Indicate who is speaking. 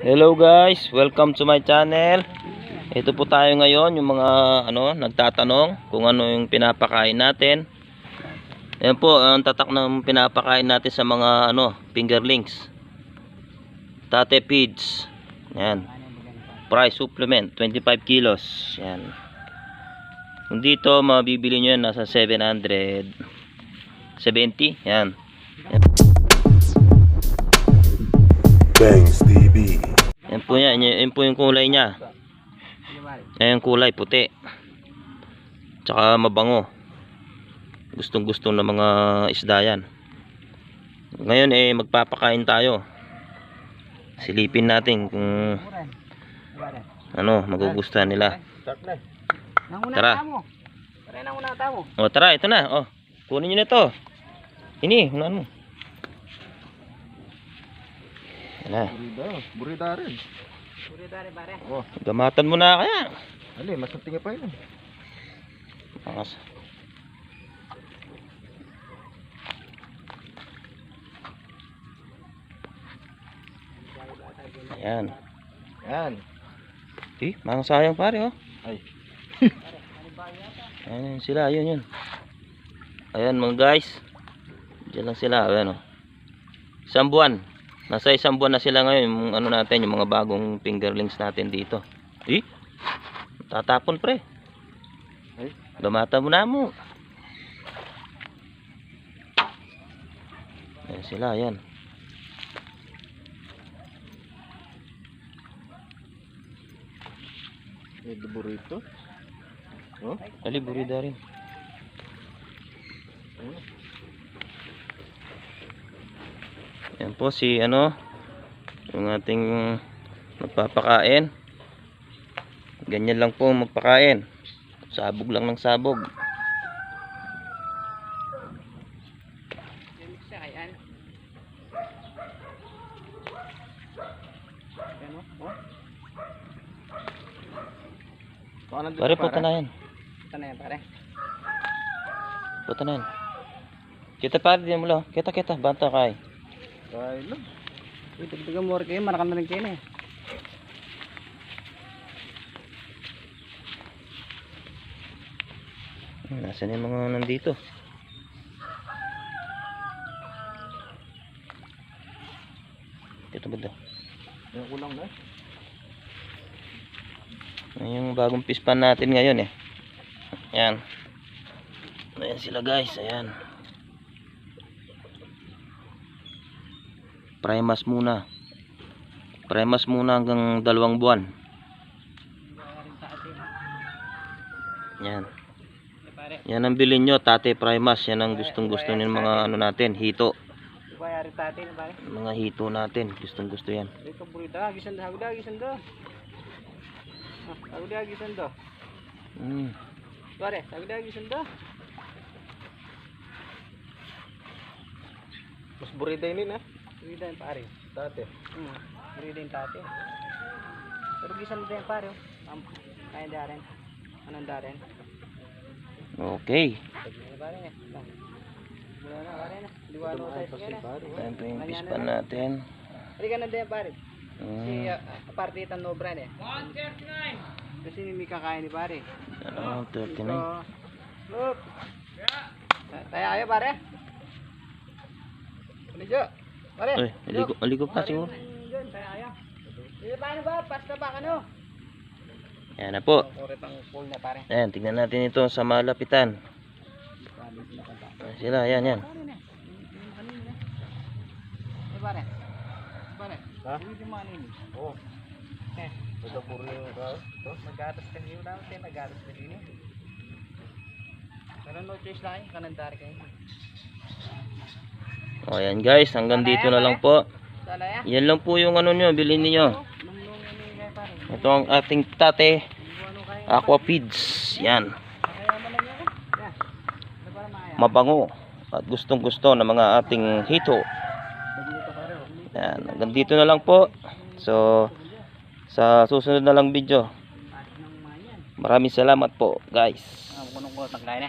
Speaker 1: Hello guys, welcome to my channel. Ito po tayo ngayon, yung mga ano, nagtatanong kung ano yung pinapakain natin. Ayan po, ang tatak ng pinapakain natin sa mga ano, fingerlings. Tate feeds. Yan. Price supplement, 25 kilos. Yan. Kung dito, mabibili nyo yan, nasa 770. Yan.
Speaker 2: Bangs TV.
Speaker 1: Yan po yan, yan po yung kulay niya.
Speaker 3: Pare?
Speaker 1: Ayan kulay puti. Tsaka mabango. Gustong gusto ng mga isda yan. Ngayon eh magpapakain tayo. Silipin natin kung ano magugustuhan nila. Tara.
Speaker 3: mo. Pare nanguna mo.
Speaker 1: O tara, ito na. O, kunin nyo na ito. Ini, unahan mo. Na.
Speaker 2: Burida. Burida rin.
Speaker 3: Puri pare pare.
Speaker 2: Oh,
Speaker 1: Gamatan mo na kaya.
Speaker 2: ali, mas natinga pa yun.
Speaker 1: Angas. Ayan.
Speaker 2: Yan.
Speaker 1: Eh, mga sayang pare oh.
Speaker 2: Ay.
Speaker 1: Ayan yun sila, yun yun. Ayan mga guys. Diyan lang sila, ayan oh. Isang buwan. Nasa isang buwan na sila ngayon, yung ano natin, yung mga bagong fingerlings natin dito. Eh, tatapon pre.
Speaker 2: Ay.
Speaker 1: Gamata mo na mo. Ayan sila, ayan.
Speaker 2: May burrito. Oh,
Speaker 1: Ali, burida rin.
Speaker 2: oh.
Speaker 1: Yan po si ano yung ating magpapakain. Ganyan lang po magpakain. Sabog lang ng sabog.
Speaker 3: Oh.
Speaker 2: Nandito
Speaker 1: Pare
Speaker 2: pa,
Speaker 1: punta na yan.
Speaker 3: Ito na yan pare.
Speaker 1: Punta na yan. Kita pare din mo lang. Kita kita. Banta kay.
Speaker 2: Kaya lang.
Speaker 3: Uy, dagdagan mo rin kayo. Marakan na rin kayo na eh.
Speaker 1: Nasaan yung mga nandito? Dito ba daw?
Speaker 2: Yan kulang na.
Speaker 1: Yan yung bagong pispan natin ngayon eh. Ayan. Ayan sila guys. Ayan. Primas muna. Primas muna hanggang dalawang buwan. Yan. Yan ang bilhin nyo. Tate Primas. Yan ang gustong gusto ng mga ano natin. Hito. Mga hito natin. Gustong gusto yan.
Speaker 3: Dito burita. Gisan da. Hagda gisan da. Hagda gisan da.
Speaker 1: Mm.
Speaker 3: Pare, hagda gisan da.
Speaker 2: Mas burida yun eh.
Speaker 3: Burita yung pare.
Speaker 2: Dati.
Speaker 3: Hmm. Burita yung tate. Pero gisan da yung pare. Am, kaya da rin. Anong da rin?
Speaker 1: Okay. Ayan po yung pispan natin.
Speaker 3: Halika na din pare. Si
Speaker 1: Mm.
Speaker 3: uh, aparte itang no brand eh. 139. Kasi hindi kakain ni pare.
Speaker 1: Ano, 39.
Speaker 3: Look. Tayo ayo pare. Ano dyan? Pare.
Speaker 1: Ay, aligo, aligo pa siguro.
Speaker 3: Sige paano ba? Pasta ba ano?
Speaker 1: Ayan na po.
Speaker 3: Kore pang full na pare.
Speaker 1: Ayan, tignan natin ito sa malapitan. Ayan sila, ayan, yan.
Speaker 3: Pare na. Kanina na. Eh pare. Pare.
Speaker 2: Ha? Oh,
Speaker 3: Eh,
Speaker 2: ito puro yung
Speaker 3: kasi yun daw, tayo magatas kasi ini. Pero no choice lang kayo, kanandari kayo.
Speaker 1: O, ayan guys, hanggang dito na lang po. Yan lang po yung ano nyo, bilhin niyo. Ito ang ating tate, aqua feeds. Yan, mabango. At gustong gusto ng mga ating hito. Yan, hanggang dito na lang po. So, sa susunod na lang video. Maraming salamat po guys.